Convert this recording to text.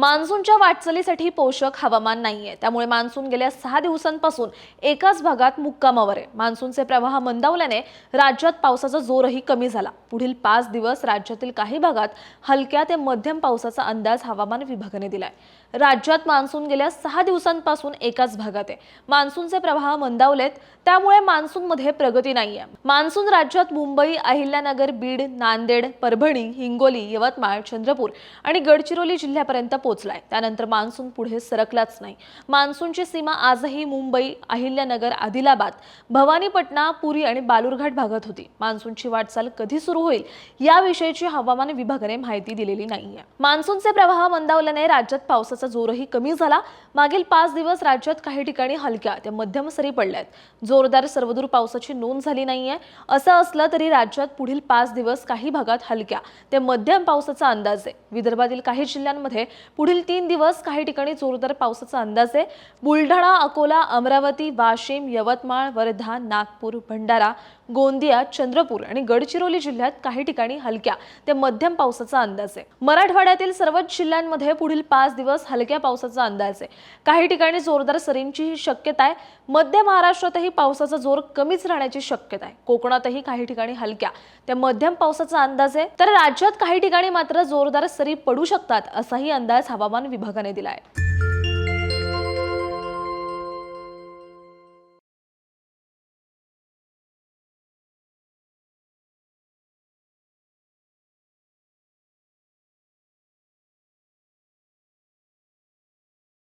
मान्सूनच्या वाटचालीसाठी पोषक हवामान नाहीये. त्यामुळे मान्सून गेल्या सहा दिवसांपासून एकाच भागात मुक्कामावर आहे. मान्सूनचे प्रवाह मंदावल्याने राज्यात पावसाचा जोरही कमी झाला. पुढील पाच दिवस राज्यातील काही भागात हलक्या ते मध्यम पावसाचा अंदाज हवामान विभागाने दिलाय. राज्यात मान्सून गेल्या सहा दिवसांपासून एकाच भागात आहे. मान्सूनचे प्रवाह मंदावलेत त्यामुळे मान्सूनमध्ये प्रगती नाहीये. मान्सून राज्यात मुंबई अहिल्यानगर बीड नांदेड परभणी हिंगोली यवतमाळ चंद्रपूर आणि गडचिरोली जिल्ह्यापर्यंत पोहोचलाय त्यानंतर मान्सून पुढे सरकलाच नाही. मान्सूनची सीमा आजही मुंबई अहिल्यानगर आदिलाबाद भवानीपटना पुरी आणि बालुरघाट भागात होती. मान्सूनची वाटचाल कधी सुरू होईल याविषयीची हवामान विभागाने माहिती दिलेली नाहीये. मान्सूनचे प्रवाह मंदावल्याने राज्यात पावसाचा जोरही कमी झाला. मागील पाच दिवस राज्यात काही ठिकाणी हलक्या ते मध्यम सरी पडल्यात. जोरदार सर्वदूर पावसाची नोंद झाली नाहीये. असं असलं तरी राज्यात पुढील पाच दिवस काही भागात हलक्या ते मध्यम पावसाचा अंदाज आहे. विदर्भातील काही जिल्ह्यांमध्ये पुढील तीन दिवस काही ठिकाणी जोरदार पावसाचा अंदाज आहे. बुलढाणा अकोला अमरावती वाशिम यवतमाळ वर्धा नागपूर भंडारा गोंदिया चंद्रपूर आणि गडचिरोली जिल्ह्यात काही ठिकाणी हलक्या ते मध्यम पावसाचा अंदाज आहे. मराठवाड्यातील सर्वच जिल्ह्यांमध्ये पुढील पाच दिवस हलक्या पावसाचा अंदाज आहे. काही ठिकाणी जोरदार सरींचीही शक्यता आहे. मध्य महाराष्ट्रातही पावसाचा जोर कमीच राहण्याची शक्यता आहे. कोकणातही काही ठिकाणी हलक्या ते मध्यम पावसाचा अंदाज आहे. तर राज्यात काही ठिकाणी मात्र जोरदार सरी पडू शकतात असाही अंदाज हवामान विभागाने दिला आहे